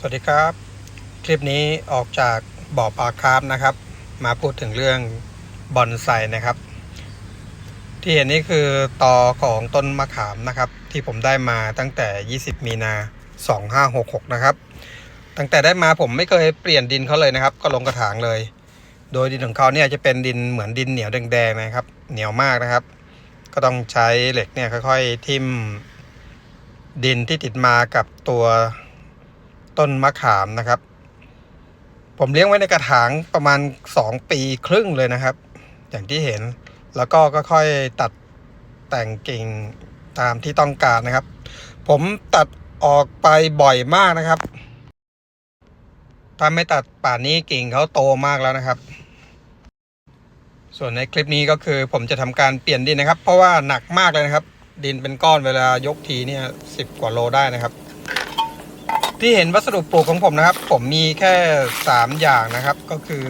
สวัสดีครับ คลิปนี้ออกจากบ่อปลาคาร์ฟนะครับ มาพูดถึงเรื่องบอนไซนะครับ ที่เห็นนี่คือตอของต้นมะขามนะครับ ที่ผมได้มาตั้งแต่ 20 มีนา 2566 นะครับ ตั้งแต่ได้มาผมไม่เคยเปลี่ยนดินเขาเลยนะครับ ก็ลงกระถางเลย โดยดินของเขาเนี่ยจะเป็นดินเหมือนดินเหนียวแดงๆนะครับ เหนียวมากนะครับ ก็ต้องใช้เหล็กเนี่ยค่อยๆ ทิ่มดินที่ติดมากับตัว ต้นมะขามนะครับ ผมเลี้ยงไว้ในกระถางประมาณ 2 ปีครึ่งเลยนะครับ อย่างที่เห็นแล้วก็ค่อยๆตัดแต่งกิ่งตามที่ต้องการนะครับ ผมตัดออกไปบ่อยมากนะครับ ถ้าไม่ตัดป่านนี้กิ่งเขาโตมากแล้วนะครับ ส่วนในคลิปนี้ก็คือ ผมจะทำการเปลี่ยนดินนะครับ เพราะว่าหนักมากเลยนะครับ ดินเป็นก้อนเวลายกทีเนี่ยสิบกว่าโลได้นะครับ ที่เห็นวัสดุปลูกของผมนะครับ ผมมีแค่3อย่างนะครับ ก็คือ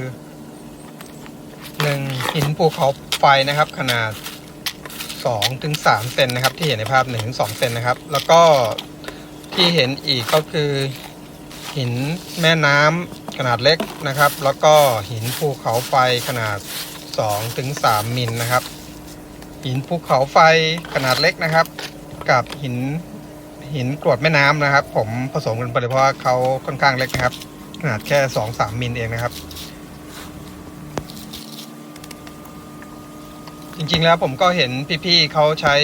1. หินภูเขาไฟนะครับ ขนาด2ถึง3เซนนะครับ ที่เห็นในภาพ1ถึง2เซนนะครับ แล้วก็ที่เห็นอีกก็คือหินแม่น้ำขนาดเล็กนะครับ แล้วก็หินภูเขาไฟขนาด2ถึง3มิลนะครับ หินภูเขาไฟขนาดเล็กนะครับ กับหิน หินกรวดแม่น้ำนะครับ ผมผสมกันไปเลยเพราะว่าเขาค่อนข้างเล็กนะครับ ขนาดแค่สองสามมิลเองนะครับ จริงๆแล้วผมก็เห็นพี่ๆเขาใช้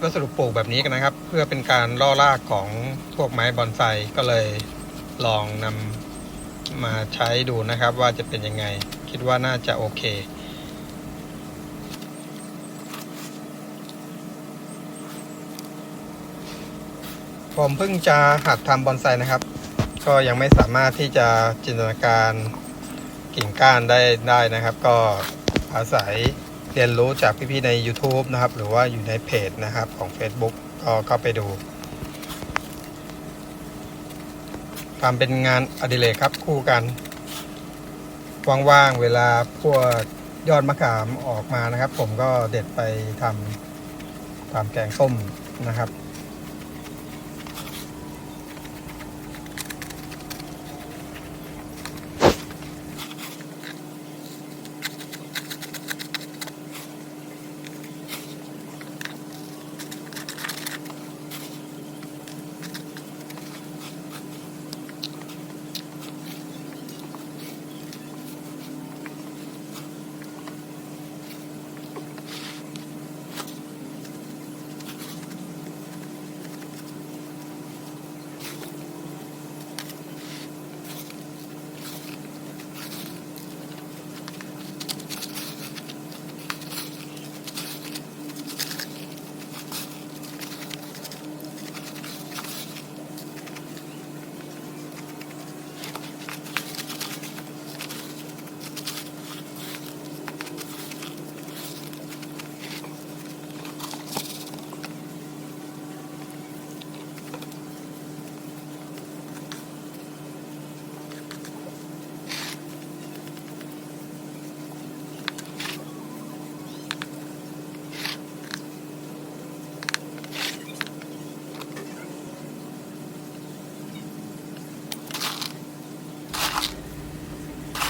วัสดุปลูกแบบนี้กันนะครับ เพื่อเป็นการล่อรากของพวกไม้บอนไซก็เลยลองนำมาใช้ดูนะครับว่าจะเป็นยังไง คิดว่าน่าจะโอเค ผมเพิ่งจะหัดทำบอนไซนะครับ ก็ยังไม่สามารถที่จะจินตนาการกิ่งก้านได้ได้นะครับ ก็อาศัยเรียนรู้จากพี่ๆใน YouTube นะครับ หรือว่าอยู่ในเพจนะครับของ Facebook ก็เข้าไปดูทำเป็นงานอดิเรกครับคู่กัน ว่างๆเวลาพวกยอดมะขามออกมานะครับ ผมก็เด็ดไปทำทำแกงส้มนะครับ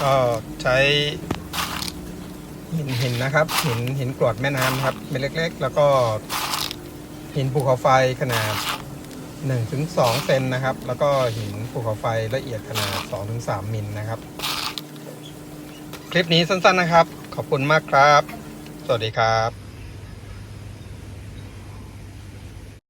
ก็ใช้หินหินนะครับหินหินกรวดแม่น้ำครับเม็ดเล็ก ๆ แล้วก็หินภูเขาไฟขนาด1ถึง2เซนนะครับ แล้วก็หินภูเขาไฟละเอียดขนาด2ถึง3มิลนะครับ คลิปนี้สั้นๆนะครับ ขอบคุณมากครับ สวัสดีครับ